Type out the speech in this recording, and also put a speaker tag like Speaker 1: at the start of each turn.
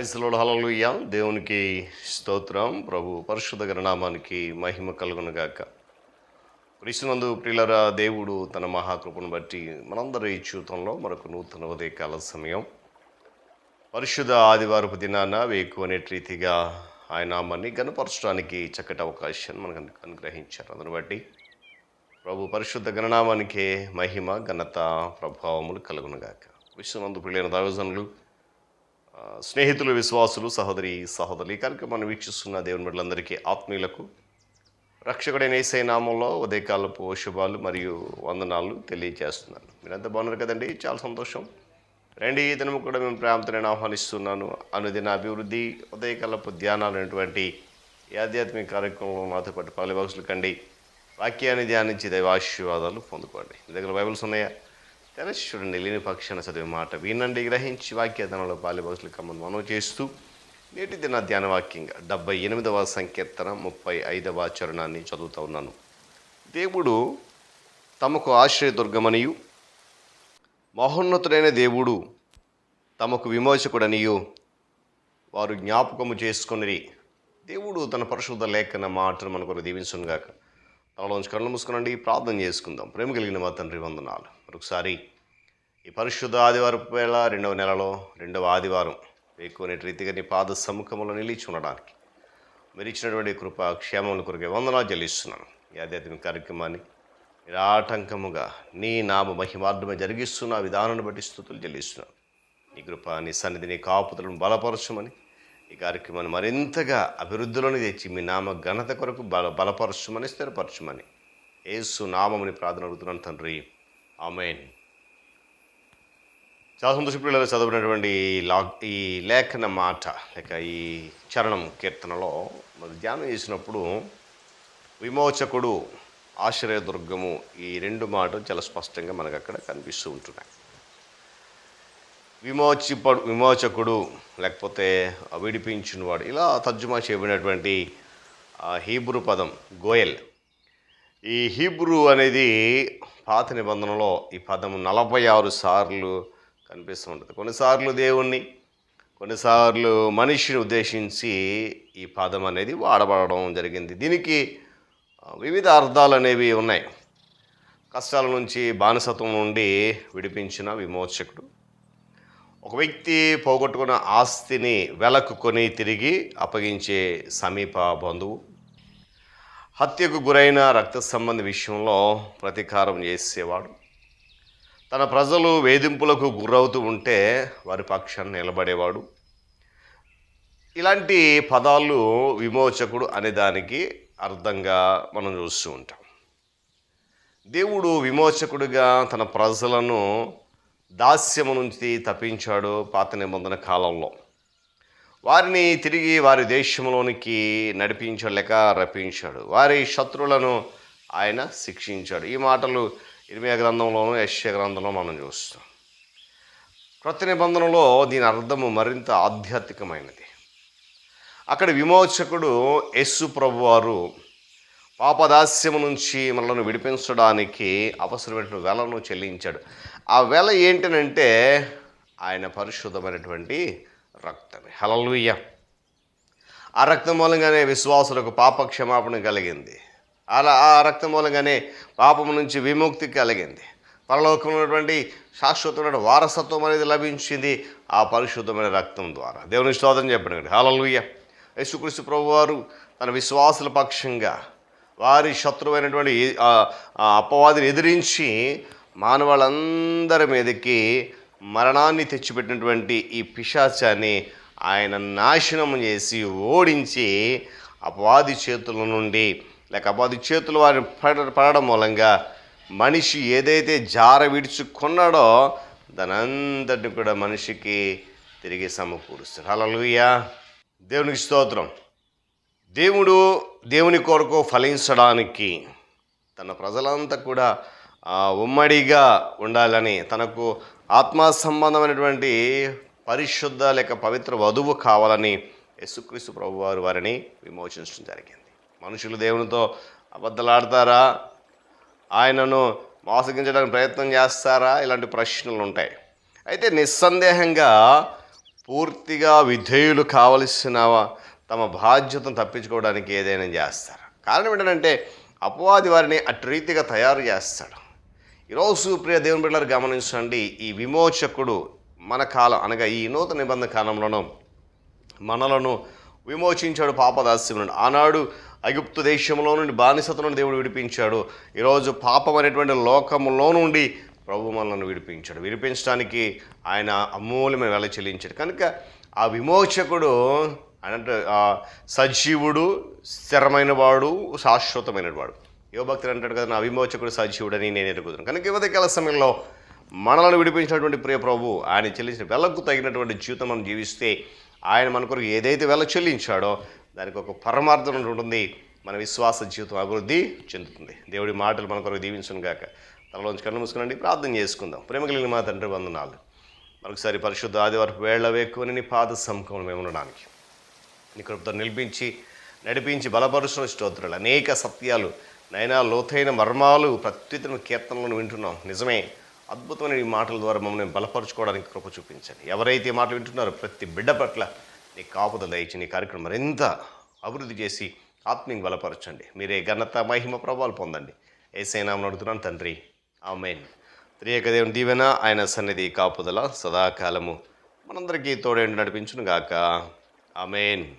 Speaker 1: క్రైస్తవుడు హలలుయ్య దేవునికి స్తోత్రం. ప్రభు పరిశుద్ధ గణనామానికి మహిమ కలుగునుగాక. క్రీస్తునందు ప్రియులరా దేవుడు తన మహాకృపను బట్టి మనందరి జీవితంలో మరొక నూతన ఉదయకాల సమయం. పరిశుద్ధ ఆదివారపు దినాన వేకు అనే రీతిగా ఆయన నామాన్ని గనపరచడానికి చక్కటి అవకాశాన్ని మనకు అనుగ్రహించారు. అందును బట్టి ప్రభు పరిశుద్ధ గణనామానికే మహిమ ఘనత ప్రభావములు కలుగునుగాక. విశ్వనందు ప్రియులైన దావజనులు స్నేహితులు విశ్వాసులు సహోదరి సహోదరి ఈ కార్యక్రమాన్ని వీక్షిస్తున్న దేవుని బిడ్డలందరికీ ఆత్మీయులకు రక్షకుడైన ఏసై నామంలో ఉదయకాలపు శుభాలు మరియు వందనాలు తెలియజేస్తున్నాను. మీరంతా బాగున్నారు కదండి? చాలా సంతోషం. రండి ఈ దినము కూడా మేము ప్రేమతో నేను ఆహ్వానిస్తున్నాను. అనుదిన అభివృద్ధి ఉదయకాలపు ధ్యానాలు అనేటువంటి ఈ ఆధ్యాత్మిక కార్యక్రమంలో నాతో పాటు పాలిబాక్సులు కండి. వాక్యాన్ని ధ్యానించి దైవ ఆశీర్వాదాలు పొందుకోండి. మీ దగ్గర బైబిల్స్ ఉన్నాయా? తెరచి చూడండి లేని పక్షాన చదివే మాట వినండి. గ్రహించి వాక్యధనంలో పాలిబాక్సులు కమ్మను మనం చేస్తూ నేటి దిన ధ్యాన వాక్యంగా డెబ్బై ఎనిమిదవ సంకీర్తన ముప్పై ఐదవ చరణాన్ని చదువుతూ ఉన్నాను. దేవుడు తమకు ఆశ్రయదుర్గమనియు మహోన్నతుడైన దేవుడు తమకు విమోచకుడనియు వారు జ్ఞాపకము చేసుకుని దేవుడు తన పరిశుద్ధ లేఖన మాటను మనకు దీవించుగాక తలలోంచి కళ్ళు మూసుకునండి ప్రార్థన చేసుకుందాం. ప్రేమ కలిగిన మా తండ్రి వందనాలు. మరొకసారి ఈ పరిశుద్ధ ఆదివారం వేళ రెండవ నెలలో రెండవ ఆదివారం వేకునే రీతిగా నీ పాద సముఖంలో నిలిచి ఉండడానికి మీరు ఇచ్చినటువంటి కృప క్షేమముల కొరకే వందనాలు చెల్లిస్తున్నాను. ఈ ఆధ్యాత్మిక కార్యక్రమాన్ని నిరాటంకముగా నీ నామ మహిమార్థమే జరిగిస్తున్న విధానాన్ని బట్టి స్థుతులు చెల్లిస్తున్నాను. నీ కృప నీ సన్నిధి నీ కాపుతలను బలపరచమని ఈ కార్యక్రమాన్ని మరింతగా అభివృద్ధిలోని తెచ్చి మీ నామ ఘనత కొరకు బల బలపరచమని స్థిరపరచమని ఏసు నామముని ప్రార్థన అడుగుతున్నాను తండ్రి. ఆమెన్. చాలా సంతోషప్రియులు చదివినటువంటి లా ఈ లేఖన మాట లేక ఈ చరణం కీర్తనలో మరి ధ్యానం చేసినప్పుడు విమోచకుడు ఆశ్రయదుర్గము ఈ రెండు మాటలు చాలా స్పష్టంగా మనకు అక్కడ కనిపిస్తూ ఉంటున్నాయి. విమోచిపడు విమోచకుడు లేకపోతే విడిపించినవాడు ఇలా తర్జుమా చేయబడినటువంటి హీబ్రూ పదం గోయల్. ఈ హీబ్రూ అనేది పాత నిబంధనలో ఈ పదం నలభై ఆరు సార్లు కనిపిస్తూ ఉంటుంది. కొన్నిసార్లు దేవుణ్ణి కొన్నిసార్లు మనిషిని ఉద్దేశించి ఈ పదం అనేది వాడబడడం జరిగింది. దీనికి వివిధ అర్థాలు అనేవి ఉన్నాయి. కష్టాల నుంచి బానిసత్వం నుండి విడిపించిన విమోచకుడు ఒక వ్యక్తి పోగొట్టుకున్న ఆస్తిని వెలకు కొని తిరిగి అప్పగించే సమీప బంధువు హత్యకు గురైన రక్త సంబంధి విషయంలో ప్రతీకారం చేసేవాడు తన ప్రజలు వేధింపులకు గురవుతూ ఉంటే వారి పక్షాన్ని నిలబడేవాడు. ఇలాంటి పదాలు విమోచకుడు అనే దానికి అర్థంగా మనం చూస్తూ ఉంటాం. దేవుడు విమోచకుడిగా తన ప్రజలను దాస్యము నుంచి తప్పించాడు పాత నిబంధన కాలంలో. వారిని తిరిగి వారి దేశంలోనికి నడిపించలేక రప్పించాడు. వారి శత్రువులను ఆయన శిక్షించాడు. ఈ మాటలు ఇరిమియా గ్రంథంలోను యశ్య గ్రంథంలో మనం చూస్తాం. క్రొత్త నిబంధనలో దీని అర్థము మరింత ఆధ్యాత్మికమైనది. అక్కడ విమోచకుడు యస్సు ప్రభు వారు పాపదాస్యము నుంచి మనల్ని విడిపించడానికి అవసరమైన వెలను చెల్లించాడు. ఆ వెల ఏంటనంటే ఆయన పరిశుద్ధమైనటువంటి రక్తమే. హలలుయ్య ఆ రక్తం మూలంగానే విశ్వాసులకు పాప క్షమాపణ కలిగింది. అలా ఆ రక్తం మూలంగానే పాపం నుంచి విముక్తి కలిగింది. పరలోకంలో ఉన్నటువంటి శాశ్వతమైన వారసత్వం అనేది లభించింది ఆ పరిశుద్ధమైన రక్తం ద్వారా. దేవుని స్తోత్రం చెప్పండి హాలలుయ్య యేసుక్రీస్తు ప్రభు వారు తన విశ్వాసుల పక్షంగా వారి శత్రువైనటువంటి అపవాదిని ఎదిరించి మానవాళ్ళందరి మీదకి మరణాన్ని తెచ్చిపెట్టినటువంటి ఈ పిశాచాన్ని ఆయన నాశనం చేసి ఓడించి అపవాది చేతుల నుండి లేక చేతులు వారిని పడ పడడం మూలంగా మనిషి ఏదైతే జార విడుచుకున్నాడో దానంతటిని కూడా మనిషికి తిరిగి సమకూరుస్తాడు. హల్లెలూయా. దేవునికి స్తోత్రం. దేవుడు దేవుని కొరకు ఫలించడానికి తన ప్రజలంతా కూడా ఉమ్మడిగా ఉండాలని తనకు ఆత్మ సంబంధమైనటువంటి పరిశుద్ధ లేక పవిత్ర వధువు కావాలని యేసుక్రీస్తు ప్రభు వారు వారిని విమోచించడం జరిగింది. మనుషులు దేవునితో అబద్ధలాడతారా? ఆయనను మోసగించడానికి ప్రయత్నం చేస్తారా? ఇలాంటి ప్రశ్నలు ఉంటాయి. అయితే నిస్సందేహంగా పూర్తిగా విధేయులు కావలసిన తమ బాధ్యతను తప్పించుకోవడానికి ఏదైనా చేస్తారు? కారణం ఏంటంటే అపవాది వారిని అటు రీతిగా తయారు చేస్తాడు. ఈరోజు ప్రియ దేవుని బిడ్డలు గమనించండి ఈ విమోచకుడు మన కాలం అనగా ఈ నూతన నిబంధన కాలంలోనూ మనలను విమోచించాడు పాపదాస్యం నుండి ఆనాడు ఐగుప్తు దేశంలో నుండి బానిసత నుండి దేవుడు విడిపించాడు. ఈరోజు పాపం అనేటువంటి లోకంలో నుండి ప్రభు మనల్ని విడిపించాడు. విడిపించడానికి ఆయన అమూల్యమైన వెల చెల్లించాడు. కనుక ఆ విమోచకుడు అంటే సజీవుడు స్థిరమైన వాడు శాశ్వతమైన వాడు. యువభక్తులు అంటాడు కదా నా విమోచకుడు సజీవుడని నేను ఎరుగుతున్నాను కనుక యువతకాల సమయంలో మనలను విడిపించినటువంటి ప్రియ ప్రభు ఆయన చెల్లించిన వెలకు తగినటువంటి జీవితం మనం జీవిస్తే ఆయన మన కొరకు ఏదైతే వెల చెల్లించాడో దానికి ఒక పరమార్థం ఉంటుంది. మన విశ్వాస జీవితం అభివృద్ధి చెందుతుంది. దేవుడి మాటలు మన కొరకు దీవించును గాక. తలలోంచి కన్ను మూసుకునండి ప్రార్థన చేసుకుందాం. ప్రేమ కలిగిన మా తండ్రి వందనాలు. మరొకసారి పరిశుద్ధ ఆదివారం వేళ్ళ వేక్కుని నీ పాద సముఖంలో మేము ఉండడానికి. నీ కృపతో నిలిపించి నడిపించి బలపరుచిన స్తోత్రాలు. అనేక సత్యాలు నైనా లోతైన మర్మాలు ప్రత్యుత్తమ కీర్తనలను వింటున్నాం. నిజమే అద్భుతమైన ఈ మాటల ద్వారా మమ్మల్ని బలపరుచుకోవడానికి కృప చూపించండి. ఎవరైతే ఈ మాటలు వింటున్నారో ప్రతి బిడ్డ పట్ల నీ కాపుదల ఇచ్చి నీ కార్యక్రమం మరింత అభివృద్ధి చేసి ఆత్మీయ బలపరచండి. మీరే ఘనత మహిమ ప్రభావాలు పొందండి. ఏసైనామని అడుగుతున్నాను తండ్రి. ఆమెన్. త్రియక దేవుని దీవెన ఆయన సన్నిధి కాపుదల సదాకాలము. మనందరికీ తోడేండి నడిపించును గాక ఆమెన్.